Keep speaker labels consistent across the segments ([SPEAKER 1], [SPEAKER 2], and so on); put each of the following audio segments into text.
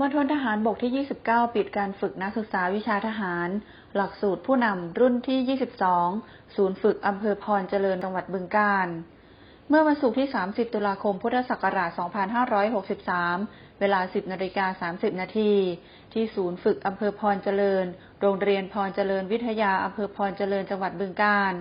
[SPEAKER 1] มณฑลทหารบกที่ 29 ปิดการฝึกนักศึกษาวิชาทหาร หลักสูตรผู้นำรุ่นที่ 22 ศูนย์ฝึกอำเภอพรเจริญจังหวัดบึงกาฬ เมื่อวันศุกร์ที่ 30 ตุลาคม พุทธศักราช 2563 เวลา 10นาฬิกา30 นาที ที่ศูนย์ฝึกอำเภอพรเจริญ โรงเรียนพรเจริญวิทยาอำเภอพรเจริญจังหวัดบึงกาฬ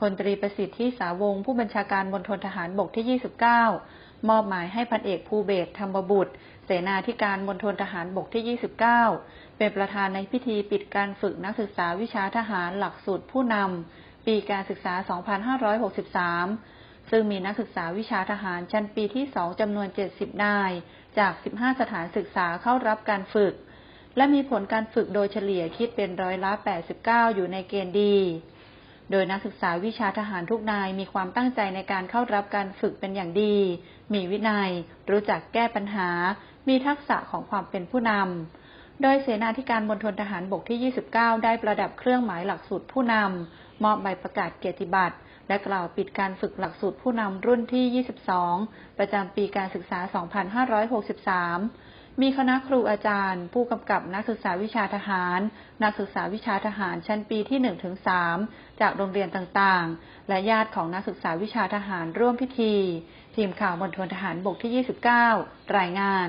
[SPEAKER 1] พลตรีประสิทธิ์ที่สาวงผู้บัญชาการมณฑลทหารบกที่ 29 มอบหมายให้พันเอกภูเบศธรรมบุตร เสนาธิการมณฑลทหารบกที่ 29 เป็นประธานในพิธีปิดการฝึกนักศึกษาวิชาทหารหลักสูตรผู้นำ ปีการศึกษา 2563 ซึ่งมีนักศึกษาวิชาทหารชั้นปีที่ 2 จำนวน 70 นาย จาก 15 สถานศึกษาเข้ารับการฝึก และมีผลการฝึกโดยเฉลี่ยคิดเป็นร้อยละ 89 อยู่ในเกณฑ์ดี โดยนักศึกษาวิชาทหารทุกนายมีความตั้งใจในการเข้ารับการฝึกเป็นอย่างดี มีวินัย รู้จักแก้ปัญหา มีทักษะของความเป็นผู้นำ โดยเสนาธิการมณฑลทหารบกที่ 29 ได้ประดับเครื่องหมายหลักสูตรผู้นำ มอบใบประกาศเกียรติบัตร และกล่าวปิดการฝึกหลักสูตรผู้นำรุ่นที่ 22 ประจำปีการศึกษา 2563 มีคณะครูอาจารย์ ผู้กำกับนักศึกษาวิชาทหาร นักศึกษาวิชาทหารชั้นปีที่1-3จากโรงเรียนต่างๆ และญาติของนักศึกษาวิชาทหารร่วมพิธี ทีมข่าวมณฑลทหารบกที่ 29 รายงาน